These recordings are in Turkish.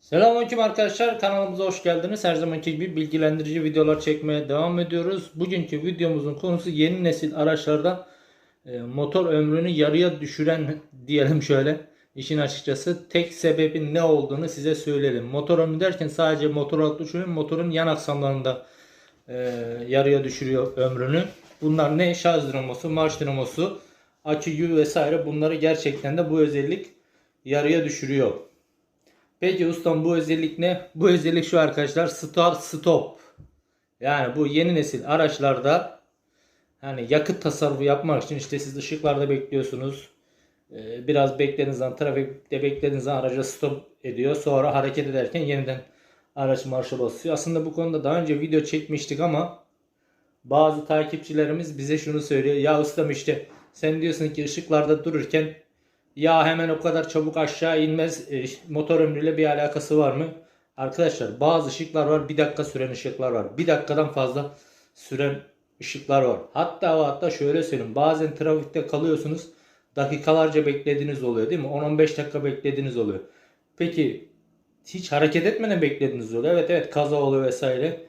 Selamünaleyküm arkadaşlar kanalımıza hoş geldiniz. Her zamanki gibi bilgilendirici videolar çekmeye devam ediyoruz. Bugünkü videomuzun konusu yeni nesil araçlardan e, motor ömrünü yarıya düşüren diyelim şöyle. İşin açıkçası tek sebebin ne olduğunu size söyleyelim. Motor ömrü derken sadece motor olarak düşünün. Motorun yan aksamlarında e, yarıya düşürüyor ömrünü. Bunlar ne? Şarj dinamosu, marş dinamosu, akü vesaire bunları gerçekten de bu özellik yarıya düşürüyor. Peki ustam bu özellik ne? Bu özellik şu arkadaşlar start stop. Yani bu yeni nesil araçlarda hani yakıt tasarrufu yapmak için işte siz ışıklarda bekliyorsunuz. Ee, Biraz beklediğiniz zaman trafikte beklediğiniz zaman araca stop ediyor. Sonra hareket ederken yeniden araç marşa basıyor. Aslında bu konuda daha önce video çekmiştik ama bazı takipçilerimiz bize şunu söylüyor. Ya ustam işte sen diyorsun ki ışıklarda dururken ya hemen o kadar çabuk aşağı inmez. E, motor ömrüyle bir alakası var mı? Arkadaşlar bazı ışıklar var. Bir dakika süren ışıklar var. Bir dakikadan fazla süren ışıklar var. Hatta hatta şöyle söyleyeyim. Bazen trafikte kalıyorsunuz. Dakikalarca beklediğiniz oluyor değil mi? 10-15 dakika beklediğiniz oluyor. Peki hiç hareket etmeden beklediğiniz oluyor. Evet evet kaza oluyor vesaire.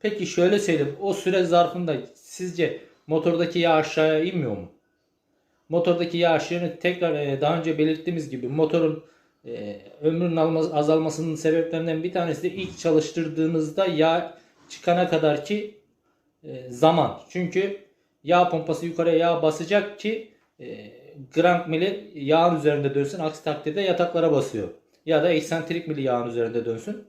Peki şöyle söyleyeyim. O süre zarfında sizce motordaki yağ aşağıya inmiyor mu? Motordaki yağ aşırı tekrar e, daha önce belirttiğimiz gibi motorun e, ömrünün alma- azalmasının sebeplerinden bir tanesi de ilk çalıştırdığınızda yağ çıkana kadar ki e, zaman. Çünkü yağ pompası yukarıya yağ basacak ki e, Grand mili yağın üzerinde dönsün. Aksi takdirde yataklara basıyor. Ya da eksantrik mili yağın üzerinde dönsün.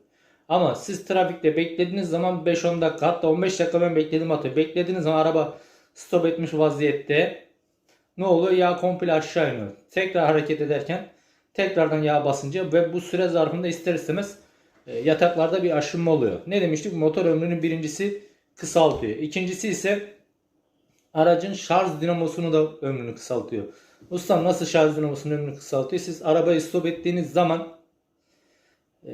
Ama siz trafikte beklediğiniz zaman 5-10 dakika hatta 15 dakika ben bekledim hatta. Beklediğiniz zaman araba stop etmiş vaziyette ne oluyor? Yağ komple aşağı iniyor. Tekrar hareket ederken tekrardan yağ basınca ve bu süre zarfında ister istemez e, yataklarda bir aşınma oluyor. Ne demiştik? Motor ömrünün birincisi kısaltıyor. İkincisi ise aracın şarj dinamosunun da ömrünü kısaltıyor. Ustam nasıl şarj dinamosunun ömrünü kısaltıyor? Siz arabayı stop ettiğiniz zaman e,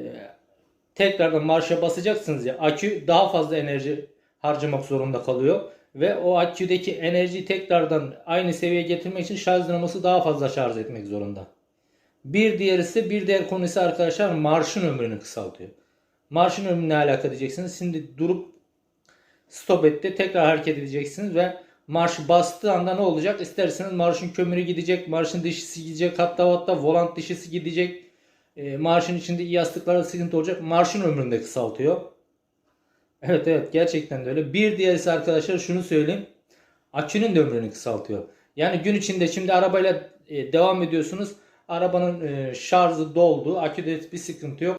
tekrardan marşa basacaksınız ya akü daha fazla enerji harcamak zorunda kalıyor. Ve o aküdeki enerjiyi tekrardan aynı seviyeye getirmek için şarj dinamosu daha fazla şarj etmek zorunda. Bir diğerisi bir diğer konu ise arkadaşlar marşın ömrünü kısaltıyor. Marşın ömrünü ne alaka diyeceksiniz. Şimdi durup stop etti tekrar hareket edeceksiniz ve marş bastığı anda ne olacak? İsterseniz marşın kömürü gidecek, marşın dişisi gidecek, hatta hatta volant dişisi gidecek. E, marşın içinde yastıklarda sıkıntı olacak. Marşın ömrünü de kısaltıyor. Evet evet gerçekten de öyle. Bir diğerisi arkadaşlar şunu söyleyeyim. Akünün de ömrünü kısaltıyor. Yani gün içinde şimdi arabayla e, devam ediyorsunuz. Arabanın e, şarjı doldu. Aküde bir sıkıntı yok.